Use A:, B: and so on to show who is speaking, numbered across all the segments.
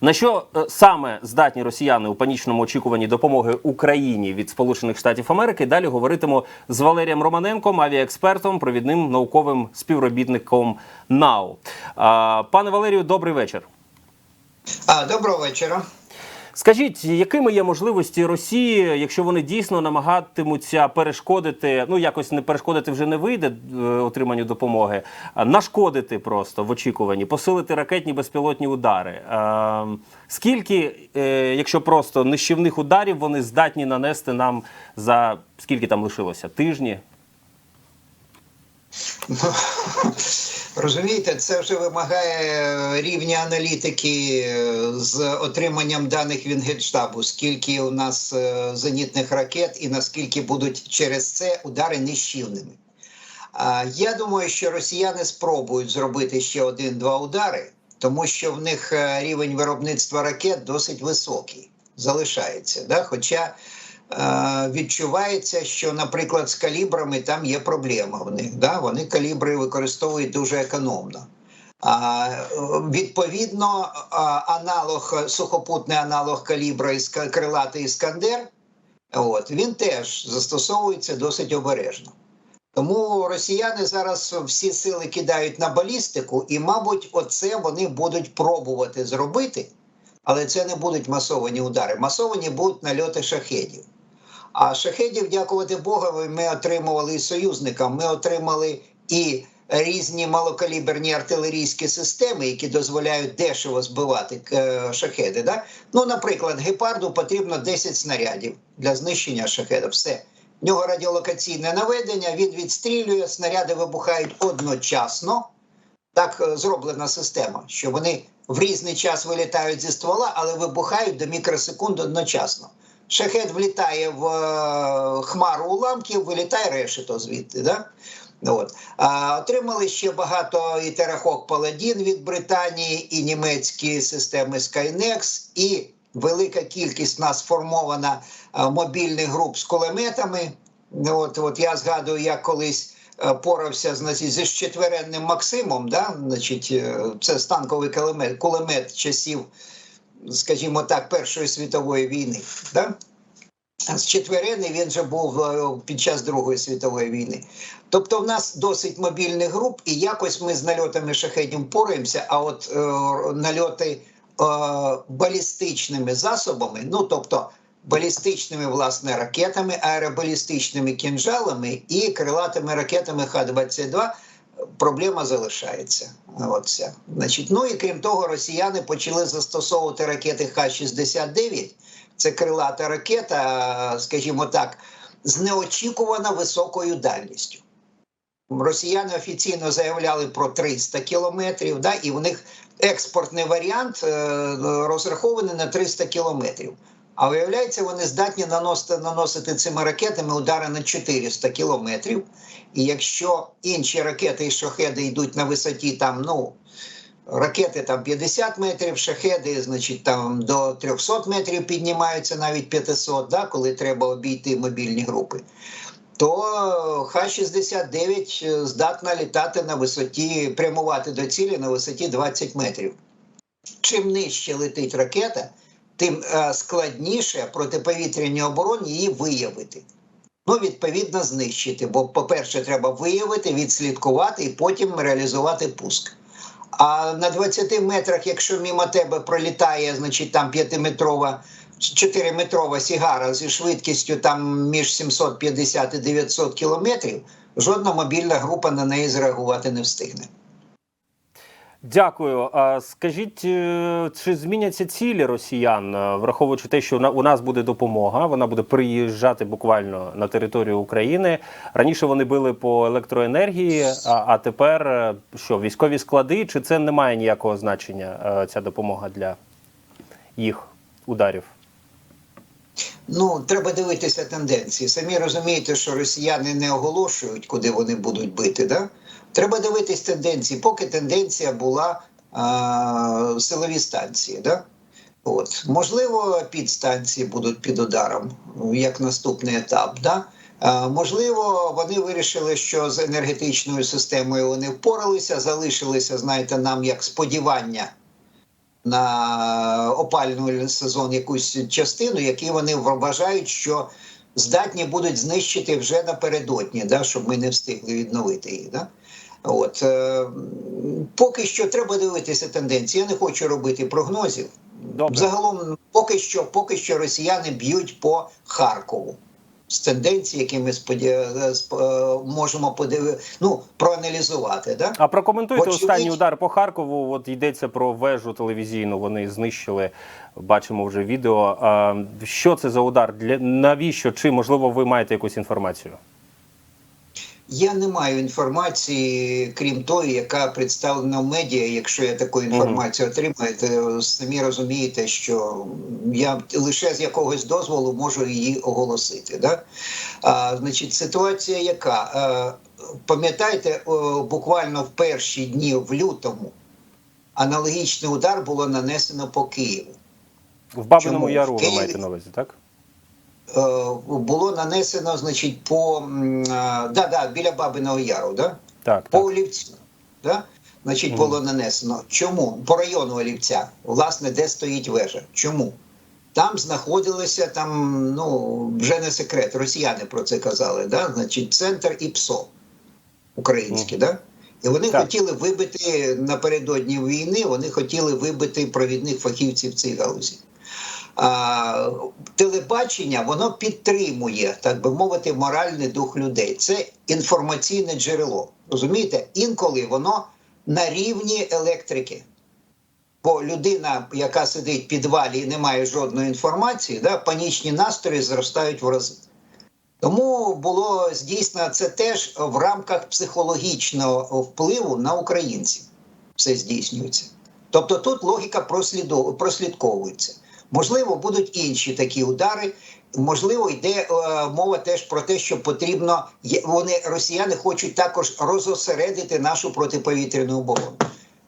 A: На що е, саме здатні росіяни у панічному очікуванні допомоги Україні від Сполучених Штатів Америки? Далі говоритиму з Валерієм Романенком, авіаекспертом, провідним науковим співробітником НАУ. Пане Валерію, добрий вечір.
B: Доброго вечора.
A: Скажіть, якими є можливості Росії, якщо вони дійсно намагатимуться перешкодити, ну якось не перешкодити вже не вийде е, отриманню допомоги, а нашкодити просто в очікуванні, посилити ракетні безпілотні удари? Е, скільки, е, якщо просто нищівних ударів, вони здатні нанести нам за скільки там лишилося? Тижні?
B: Розумієте, це вже вимагає рівня аналітики е, з отриманням даних від Генштабу, скільки у нас е, зенітних ракет і наскільки будуть через це удари нищівними. Я думаю, що росіяни спробують зробити ще один-два удари, тому що в них е, рівень виробництва ракет досить високий, залишається. Да? Хоча відчувається, що, наприклад, з калібрами там є проблема в них. Да? Вони калібри використовують дуже економно. А, е, відповідно, аналог, сухопутний аналог калібра іска- крилатий іскандер, от, він теж застосовується досить обережно. Тому росіяни зараз всі сили кидають на балістику, і, мабуть, оце вони будуть пробувати зробити, але це не будуть масовані удари. Масовані будуть нальоти шахедів. А шахедів, дякувати Богові, ми отримували і союзникам. Ми отримали і різні малокаліберні артилерійські системи, які дозволяють дешево збивати е, шахеди. Да? Ну, наприклад, гепарду потрібно 10 снарядів для знищення шахеда. Все. В нього радіолокаційне наведення, він відстрілює, снаряди вибухають одночасно. Так е, зроблена система, що вони в різний час вилітають зі ствола, але вибухають до мікросекунд одночасно. Шахет влітає в е, хмару уламків, вилітає решето звідти. Да? От. А, отримали ще багато і Терахок Паладін від Британії, і німецькі системи Skynex, і велика кількість нас сформована мобільних груп з кулеметами. От, от я згадую, як колись е, порався значить, зі четверенним Максимом. Да? Значить, е, це станковий кулемет, кулемет часів, скажімо так, Першої світової війни. Да? А з четверений він вже був е, під час Другої світової війни. Тобто, в нас досить мобільних груп, і якось ми з нальотами шахедів пораємося, а от е, нальоти е, балістичними засобами, ну тобто балістичними власне ракетами, аеробалістичними кінжалами і крилатими ракетами Х-22, проблема залишається. Вся. Значить, ну і крім того, росіяни почали застосовувати ракети Х-69. Це крилата ракета, скажімо так, з неочікувано високою дальністю. Росіяни офіційно заявляли про 300 кілометрів, да, і в них експортний варіант е, розрахований на 300 кілометрів. А виявляється, вони здатні наносити, наносити цими ракетами удари на 400 кілометрів. І якщо інші ракети і шахеди йдуть на висоті там, ну, ракети там 50 метрів, шахеди, значить, там до 300 метрів піднімаються, навіть 500, да, коли треба обійти мобільні групи. То Х-69 здатна літати на висоті, прямувати до цілі на висоті 20 метрів. Чим нижче летить ракета, тим е, складніше протиповітряній обороні її виявити. Ну, відповідно, знищити. Бо, по-перше, треба виявити, відслідкувати і потім реалізувати пуск. А на 20 метрах, якщо мимо тебе пролітає, значить там 5-метрова, 4-метрова сігара зі швидкістю там між 750 і 900 кілометрів, жодна мобільна група на неї зреагувати не встигне.
A: Дякую. Скажіть, е, чи зміняться цілі росіян, е, враховуючи те, що у нас буде допомога, вона буде приїжджати буквально на територію України. Раніше вони били по електроенергії, а, тепер е, що, військові склади? Чи це не має ніякого значення, ця допомога для їх ударів?
B: Ну, треба дивитися тенденції. Самі розумієте, що росіяни не оголошують, куди вони будуть бити. Да? Треба дивитись тенденції, поки тенденція була а, силові станції. Да? От. Можливо, підстанції будуть під ударом як наступний етап. Да? А, можливо, вони вирішили, що з енергетичною системою вони впоралися, залишилися, знаєте, нам як сподівання на опальний сезон якусь частину, які вони вважають, що здатні будуть знищити вже напередодні, да, щоб ми не встигли відновити їх. Да? От, е, поки що треба дивитися тенденції. Я не хочу робити прогнозів.
A: Добре.
B: Загалом, поки що, поки що росіяни б'ють по Харкову. З тенденцій, які ми сподя... сп- е, можемо подиви... ну, проаналізувати. Да?
A: А прокоментуйте
B: Очевидь-
A: останній удар по Харкову. От йдеться про вежу телевізійну. Вони знищили. Бачимо вже відео. Що це за удар? Для навіщо? Чи можливо ви маєте якусь інформацію?
B: Я не маю інформації, крім тої, яка представлена в медіа. Якщо я таку інформацію отримаю, то самі розумієте, що я лише з якогось дозволу можу її оголосити. Да? А, значить, ситуація яка? Пам'ятаєте, буквально в перші дні в лютому аналогічний удар було нанесено по Києву.
A: В Бабиному
B: Чому?
A: Яру ви маєте на увазі, так?
B: Е, Було нанесено, значить, по да, да, біля Бабиного Яру, да?
A: Так,
B: по
A: так.
B: Олівцю. Да? Значить, було нанесено. Чому? По району Олівця, власне, де стоїть вежа. Чому? Там знаходилися там, ну вже не секрет, росіяни про це казали. Да? Значить, центр і ПСО український, да? І вони
A: Так.
B: хотіли вибити напередодні війни, вони хотіли вибити провідних фахівців в цій галузі. А, телебачення воно підтримує, так би мовити, моральний дух людей. Це інформаційне джерело. Розумієте? Інколи воно на рівні електрики. Бо людина, яка сидить в підвалі і не має жодної інформації, да, панічні настрої зростають в рази. Тому було здійснено це теж в рамках психологічного впливу на українців. Все здійснюється. Тобто тут логіка прослідковується. Можливо, будуть інші такі удари. Можливо, йде е, мова теж про те, що потрібно вони росіяни хочуть також розосередити нашу протиповітряну оборону.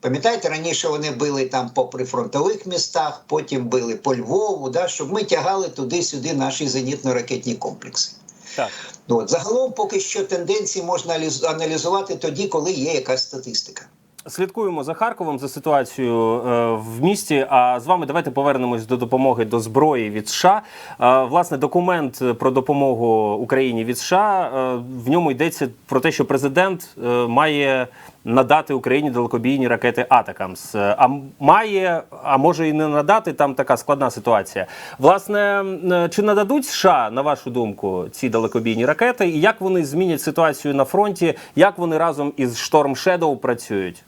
B: Пам'ятаєте, раніше вони били там по прифронтових містах, потім били по Львову, да, щоб ми тягали туди-сюди наші зенітно-ракетні комплекси.
A: Так.
B: Ну, От, загалом, поки що тенденції можна аналізувати тоді, коли є якась статистика.
A: Слідкуємо за Харковом за ситуацією е, в місті. А з вами давайте повернемось до допомоги до зброї від США. Е, власне, документ про допомогу Україні від США е, в ньому йдеться про те, що президент має надати Україні далекобійні ракети Атакамс. А має, а може і не надати. Там така складна ситуація. Власне, чи нададуть США, на вашу думку, ці далекобійні ракети, і як вони змінять ситуацію на фронті? Як вони разом із Storm Shadow працюють?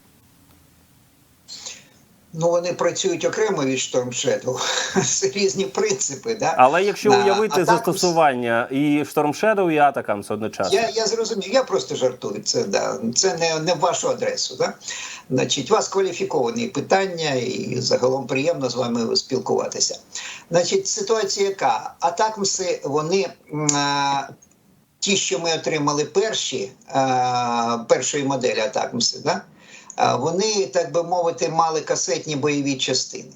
B: Ну, вони працюють окремо від Storm Shadow. Це різні принципи. Да?
A: Але якщо
B: На
A: уявити
B: Атакамс-
A: застосування і Storm Shadow, і Атакамс одночасно.
B: Я, я зрозумів, я просто жартую. Це, да, це не, не в вашу адресу. Да? Значить, у вас кваліфіковані питання, і загалом приємно з вами спілкуватися. Значить, ситуація яка? Атакмси, вони а, ті, що ми отримали перші, а, першої моделі Атакмси, да? Вони, так би мовити, мали касетні бойові частини.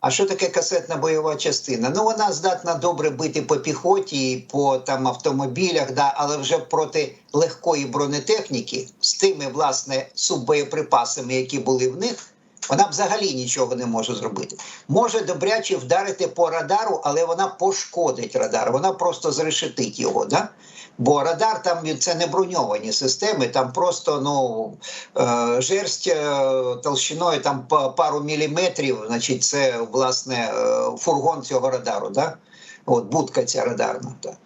B: А що таке касетна бойова частина? Ну вона здатна добре бити по піхоті, по там автомобілях, да, але вже проти легкої бронетехніки з тими власне суббоєприпасами, які були в них, вона взагалі нічого не може зробити. Може добряче вдарити по радару, але вона пошкодить радар. Вона просто зрешетить його. Да? Бо радар там це не броньовані системи, там просто ну е, жерсть е, толщиною там пару міліметрів. Значить, це власне е, фургон цього радару, да? От будка ця радарна. Да?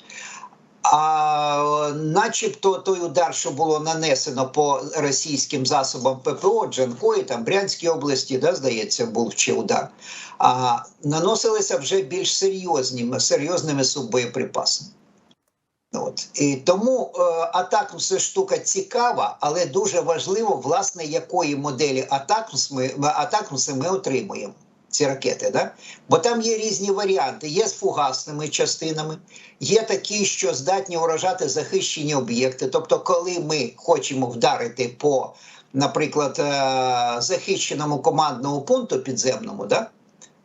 B: А начебто той удар, що було нанесено по російським засобам ППО, Джанкої, там Брянській області, да, здається, був ще удар. А наносилися вже більш серйозними, серйозними суббоєприпасами. От. І тому е, атакмс штука цікава, але дуже важливо, власне, якої моделі атакмс ми, атакмси ми отримуємо. Ці ракети, да? бо там є різні варіанти. Є з фугасними частинами, є такі, що здатні уражати захищені об'єкти. Тобто, коли ми хочемо вдарити по, наприклад, е, захищеному командному пункту підземному, да?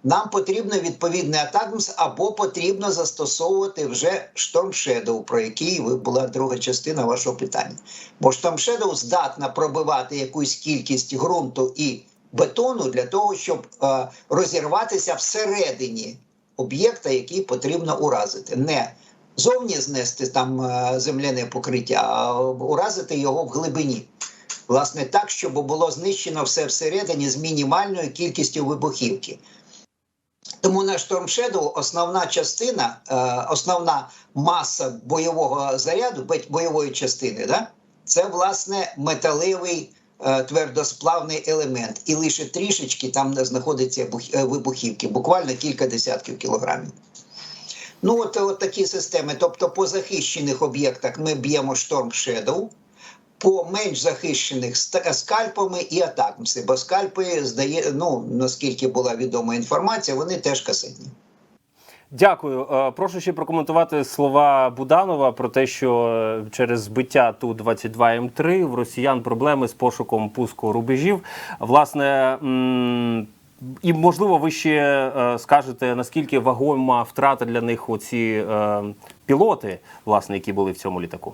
B: нам потрібно відповідний атакмс або потрібно застосовувати вже Shadow, про який була друга частина вашого питання. Бо Shadow здатна пробивати якусь кількість ґрунту і бетону для того, щоб е, розірватися всередині об'єкта, який потрібно уразити. Не зовні знести там е, земляне покриття, а уразити його в глибині. Власне, так, щоб було знищено все всередині з мінімальною кількістю вибухівки. Тому на Storm Shadow основна частина, е, основна маса бойового заряду, бойової частини, да, це власне металевий твердосплавний елемент. І лише трішечки там знаходиться е, вибухівки, буквально кілька десятків кілограмів. Ну, от, от такі системи. Тобто, по захищених об'єктах ми б'ємо Storm Shadow, по менш захищених скальпами і атакмси, бо скальпи здає, ну наскільки була відома інформація, вони теж касетні.
A: Дякую. Е, Прошу ще прокоментувати слова Буданова про те, що е, через збиття ту 22 м 3 в росіян проблеми з пошуком пуску рубежів. Власне. І можливо, ви ще е, скажете наскільки вагома втрата для них оці е, пілоти, власне, які були в цьому літаку.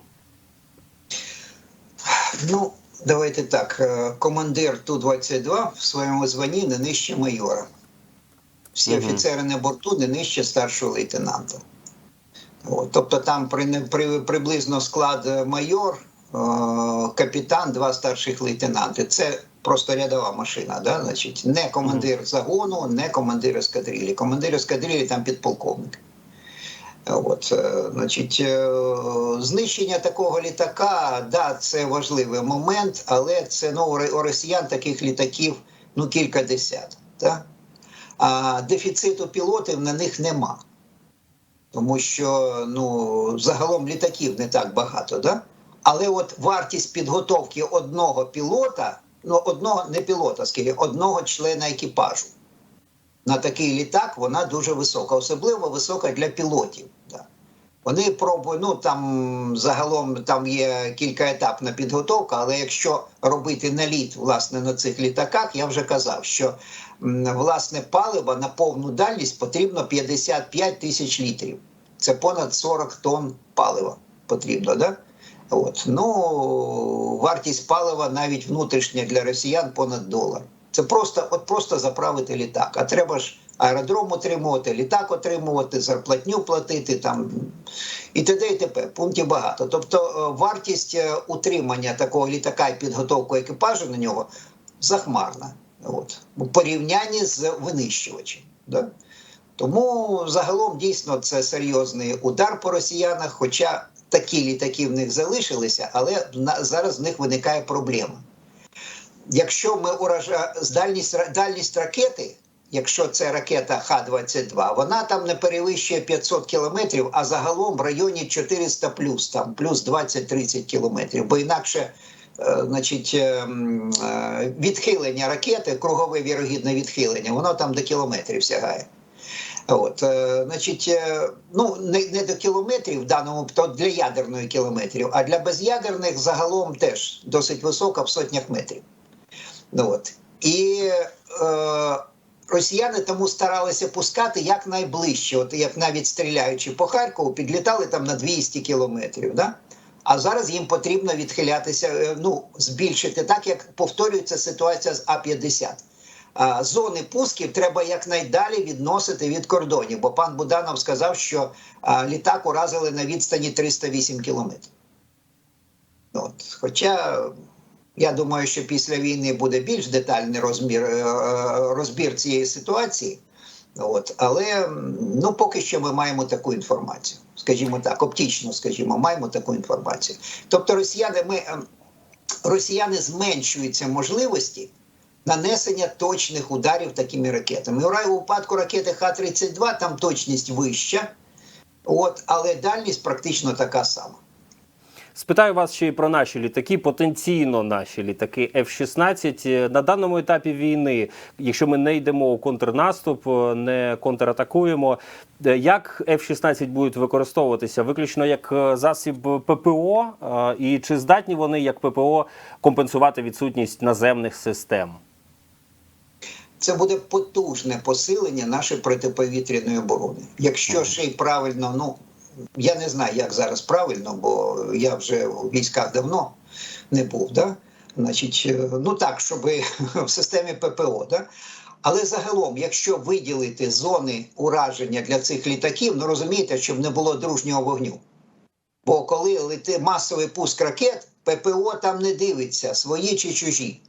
B: Ну, давайте так. е, Командир Ту-22 в своєму званні не нижче майора. Всі
A: Мгм.
B: офіцери на борту не нижче старшого лейтенанта. От, тобто там при, при, приблизно склад е, майор, е, капітан, два старших лейтенанти. Це просто рядова машина, да? Значить, не командир загону, не командир ескадрилі. Командир ескадрилі там підполковник. От, е, значить, е, знищення такого літака, да, це важливий момент, але це ну, у у росіян таких літаків ну, кілька десят. Да? А дефіциту пілотів на них нема. Тому що ну, загалом літаків не так багато. Да? Але от вартість підготовки одного пілота, ну одного не пілота, скільки, одного члена екіпажу на такий літак, вона дуже висока, особливо висока для пілотів. Да. Вони пробують, ну там загалом там є кількаетапна підготовка, але якщо робити наліт власне на цих літаках, я вже казав, що власне палива на повну дальність потрібно 55 тисяч літрів. Це понад 40 тонн палива потрібно, да? От. Ну, вартість палива навіть внутрішня для росіян понад долар. Це просто, от просто заправити літак. А треба ж аеродром отримувати, літак отримувати, зарплатню платити там і т.д. і т.п. Пунктів багато. Тобто е, вартість е, утримання такого літака і підготовку екіпажу на нього захмарна. От. У порівнянні з винищувачем. Да? Тому загалом дійсно це серйозний удар по росіянах, хоча такі літаки в них залишилися, але зараз в них виникає проблема. Якщо ми уража дальність, дальність ракети, якщо це ракета Х-22, вона там не перевищує 500 кілометрів, а загалом в районі 400 плюс, там плюс 20-30 кілометрів, бо інакше. е, Значить, е, е, відхилення ракети, кругове вірогідне відхилення, воно там до кілометрів сягає. От, значить, ну не, не до кілометрів в даному то для ядерної кілометрів, а для без'ядерних загалом теж досить висока в сотнях метрів. От. І е, росіяни тому старалися пускати якнайближче, от як навіть стріляючи по Харкову, підлітали там на 200 кілометрів. Да? А зараз їм потрібно відхилятися, е, ну, збільшити так, як повторюється ситуація з А-50. А, Зони пусків треба якнайдалі відносити від кордонів, бо пан Буданов сказав, що літак уразили на відстані 308 кілометрів. От. Хоча я думаю, що після війни буде більш детальний розмір, е, е, розбір цієї ситуації. От. Але ну, поки що ми маємо таку інформацію. Скажімо так, оптично, скажімо, маємо таку інформацію. Тобто, росіяни, ми, ем, росіяни зменшуються можливості нанесення точних ударів такими ракетами. У випадку ракети Х-32 там точність вища, от, але дальність практично така сама.
A: Спитаю вас ще й про наші літаки, потенційно наші літаки F-16. Е, на даному етапі війни, якщо ми не йдемо у контрнаступ, е, не контратакуємо, е, як F-16 будуть використовуватися виключно як засіб ППО, і чи здатні вони як ППО компенсувати відсутність наземних систем?
B: Це буде потужне посилення нашої протиповітряної оборони. Якщо ще й правильно, ну я не знаю, як зараз правильно, бо я вже у військах давно не був. Да? Значить, е, ну так, щоб в системі ППО, да? Але загалом, якщо виділити зони ураження для цих літаків, ну розумієте, щоб не було дружнього вогню. Бо коли лети масовий пуск ракет, ППО там не дивиться, свої чи чужі.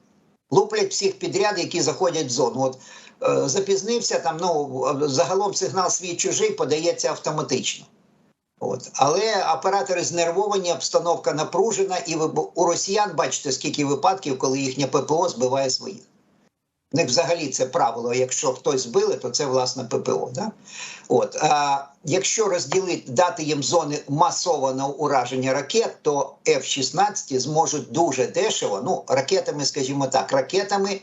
B: Луплять всіх підряд, які заходять в зону. От е, запізнився там, ну загалом сигнал свій чужий подається автоматично. От. Але оператори знервовані, обстановка напружена, і ви, у росіян бачите, скільки випадків, коли їхнє ППО збиває своїх. У них взагалі це правило. Якщо хтось збили, то це власне ППО. Да? От а якщо розділити, дати їм зони масованого ураження ракет, то F-16 зможуть дуже дешево, ну ракетами, скажімо так, ракетами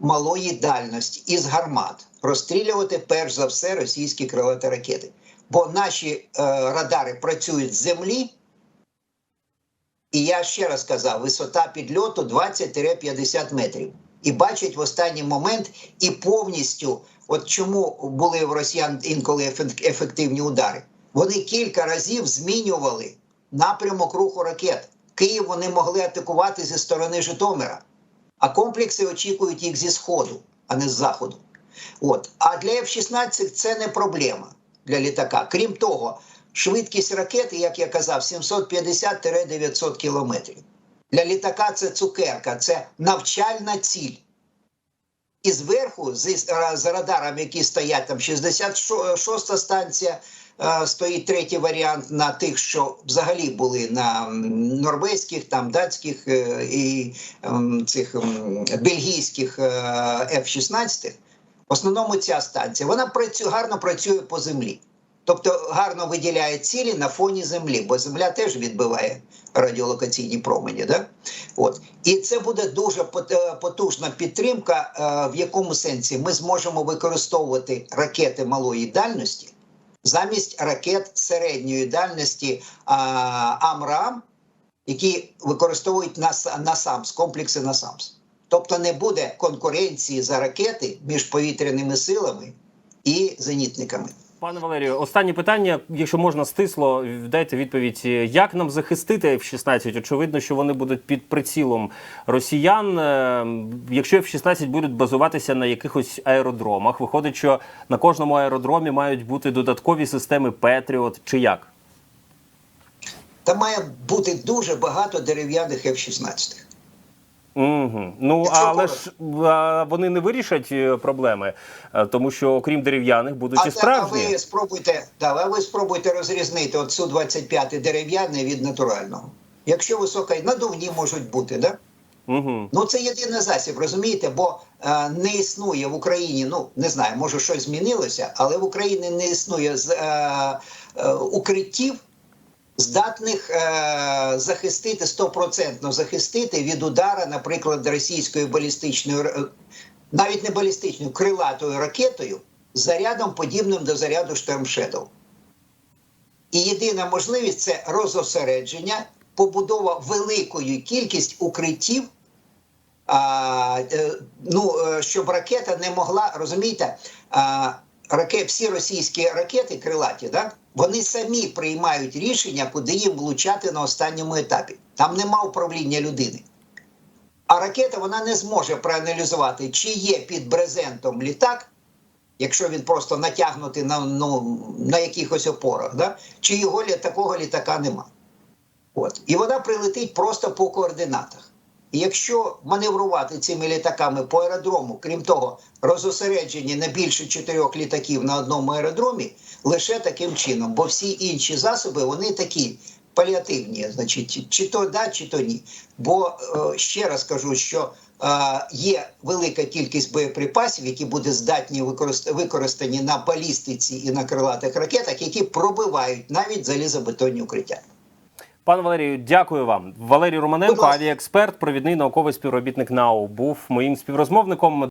B: малої дальності із гармат розстрілювати перш за все російські крилаті ракети. Бо наші е, радари працюють з землі. І я ще раз казав, висота підльоту 20-50 метрів. І бачать в останній момент і повністю, от чому були в росіян інколи ефективні удари. Вони кілька разів змінювали напрямок руху ракет. Київ вони могли атакувати зі сторони Житомира, а комплекси очікують їх зі сходу, а не з заходу. От. А для F-16 це не проблема для літака. Крім того, швидкість ракети, як я казав, 750-900 кілометрів. Для літака це цукерка, це навчальна ціль. І зверху, з, з радарами, які стоять там 66-та станція, е, стоїть третій варіант на тих, що взагалі були на норвезьких, там датських е, і ем, цих ем, бельгійських е, F-16. В основному ця станція вона працює, гарно працює по землі. Тобто гарно виділяє цілі на фоні землі, бо земля теж відбиває радіолокаційні промені. Да? От. І це буде дуже е, потужна підтримка, е, в якому сенсі ми зможемо використовувати ракети малої дальності замість ракет середньої дальності АМРАМ, які використовують нас, НАСАМС, комплекси НАСАМС. Тобто не буде конкуренції за ракети між повітряними силами і зенітниками.
A: Пане Валерію, останнє питання, якщо можна стисло, дайте відповідь. Як нам захистити F-16? Очевидно, що вони будуть під прицілом росіян. Е, Якщо F-16 будуть базуватися на якихось аеродромах, виходить, що на кожному аеродромі мають бути додаткові системи Петріот чи як?
B: Там має бути дуже багато дерев'яних F-16.
A: Угу. Ну але ж а, вони не вирішать е, проблеми, е, тому що окрім дерев'яних будуть
B: А,
A: і
B: це- а ви спробуйте, да, а ви спробуйте розрізнити от су 25 дерев'яний від натурального. Якщо висока надувні можуть бути, да?
A: Угу.
B: Ну це єдиний засіб, розумієте? Бо е, не існує в Україні. Ну не знаю, може щось змінилося, але в Україні не існує з е, е, укриттів, здатних е, захистити стопроцентно захистити від удара, наприклад, російської балістичної навіть не балістичною крилатою ракетою з зарядом подібним до заряду Shadow. І єдина можливість це розосередження, побудова великої кількість укриттів. А, е, ну, е, щоб ракета не могла, розумієте, а, раке, всі російські ракети крилаті, да, вони самі приймають рішення, куди їм влучати на останньому етапі. Там нема управління людини. А ракета вона не зможе проаналізувати, чи є під брезентом літак, якщо він просто натягнутий на, ну, на якихось опорах, да? чи його такого літака нема. От. І вона прилетить просто по координатах. Якщо маневрувати цими літаками по аеродрому, крім того, розосереджені не більше чотирьох літаків на одному аеродромі, лише таким чином, бо всі інші засоби вони такі паліативні, значить, чи то да, чи то ні. Бо е, ще раз кажу, що е, є велика кількість боєприпасів, які будуть здатні використані на балістиці і на крилатих ракетах, які пробивають навіть залізобетонні укриття.
A: Пане Валерію, дякую вам. Валерій Романенко, авіаексперт, провідний науковий співробітник НАУ, був моїм співрозмовником.